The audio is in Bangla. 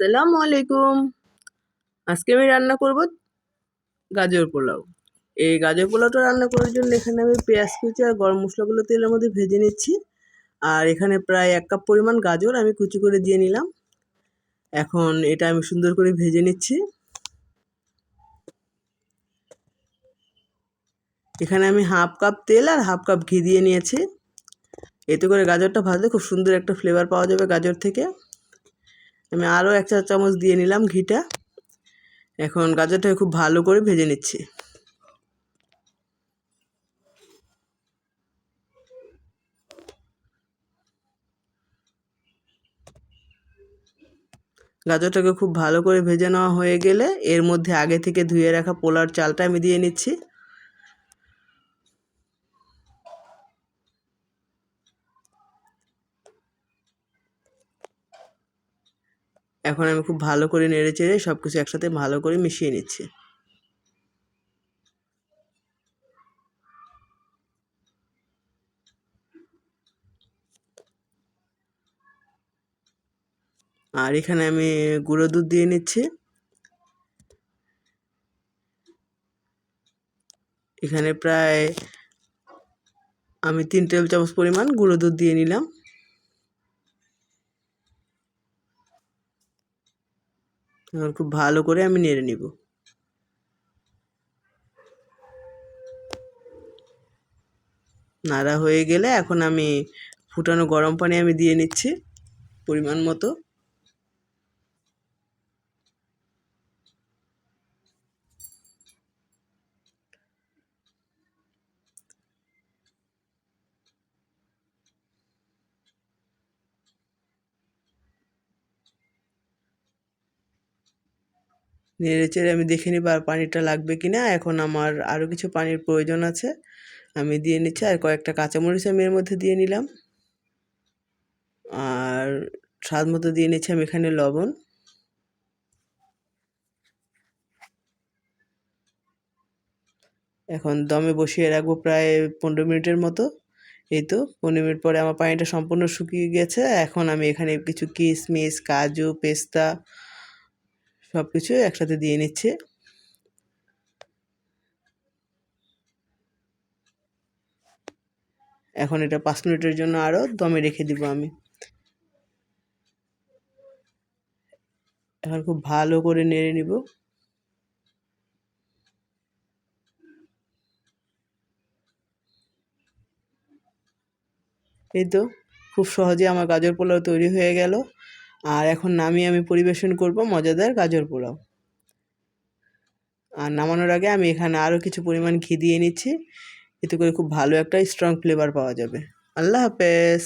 আসসালামু আলাইকুম। আজকে আমি রান্না করব গাজর পোলাও। এই গাজর পোলাওটা রান্না করার জন্য এখানে আমি পেঁয়াজ কুচি আর গরম মশলাগুলো তেলের মধ্যে ভেজে নিচ্ছি। আর এখানে প্রায় এক কাপ পরিমাণ গাজর আমি কুচি করে দিয়ে নিলাম। এখন এটা আমি সুন্দর করে ভেজে নিচ্ছি। এখানে আমি হাফ কাপ তেল আর হাফ কাপ ঘি দিয়ে নিয়েছি। এতে করে গাজরটা ভাজলে খুব সুন্দর একটা ফ্লেভার পাওয়া যাবে গাজর থেকে। আমি আরও এক চা চামচ দিয়ে নিলাম ঘিটা। এখন গাজরটাকে খুব ভালো করে ভেজে নিচ্ছি। গাজরটাকে খুব ভালো করে ভেজে নেওয়া হয়ে গেলে এর মধ্যে আগে থেকে ধুয়ে রাখা পোলার চালটা আমি দিয়ে নিচ্ছি। এখন আমি খুব ভালো করে নেড়ে চেড়ে সব কিছু একসাথে ভালো করে মিশিয়ে নিচ্ছি। আর এখানে আমি গুঁড়ো দুধ দিয়ে নিচ্ছি। এখানে প্রায় আমি তিন টেবিল চামচ পরিমাণ গুঁড়ো দুধ দিয়ে নিলাম। এখন খুব ভালো করে আমি নেড়ে নিব। নাড়া হয়ে গেলে এখন আমি ফুটানো গরম পানি আমি দিয়ে নিচ্ছি পরিমাণ মতো। নেড়ে চেড়ে আমি দেখে নিব আর পানিটা লাগবে কি না এখন আমার আরও কিছু পানির প্রয়োজন আছে। আমি দিয়ে নিচ্ছি আর কয়েকটা কাঁচামরিচ আমি এর মধ্যে দিয়ে নিলাম। আর স্বাদ মতো দিয়ে নিচ্ছি আমি এখানে লবণ। এখন দমে বসিয়ে রাখব প্রায় পনেরো মিনিটের মতো। এই তো, পনেরো মিনিট পরে আমার পানিটা সম্পূর্ণ শুকিয়ে গেছে। এখন আমি এখানে কিছু কিশমিশ, কাজু, পেস্তা সব কিছু একসাথে দিয়ে নিচ্ছে। এখন এটা পাঁচ মিনিটের জন্য আরও দমে রেখে দিব আমি। এখন খুব ভালো করে নেড়ে নিব। এই তো, খুব সহজে আমার গাজর পোলাও তৈরি হয়ে গেল। আর এখন নামিয়ে আমি পরিবেশন করব মজাদার গাজর পোলাও। আর নামানোর আগে আমি এখানে আরও কিছু পরিমাণ ঘি দিয়ে নিচ্ছি। এতে করে খুব ভালো একটা স্ট্রং ফ্লেভার পাওয়া যাবে। আল্লাহ হাফেজ।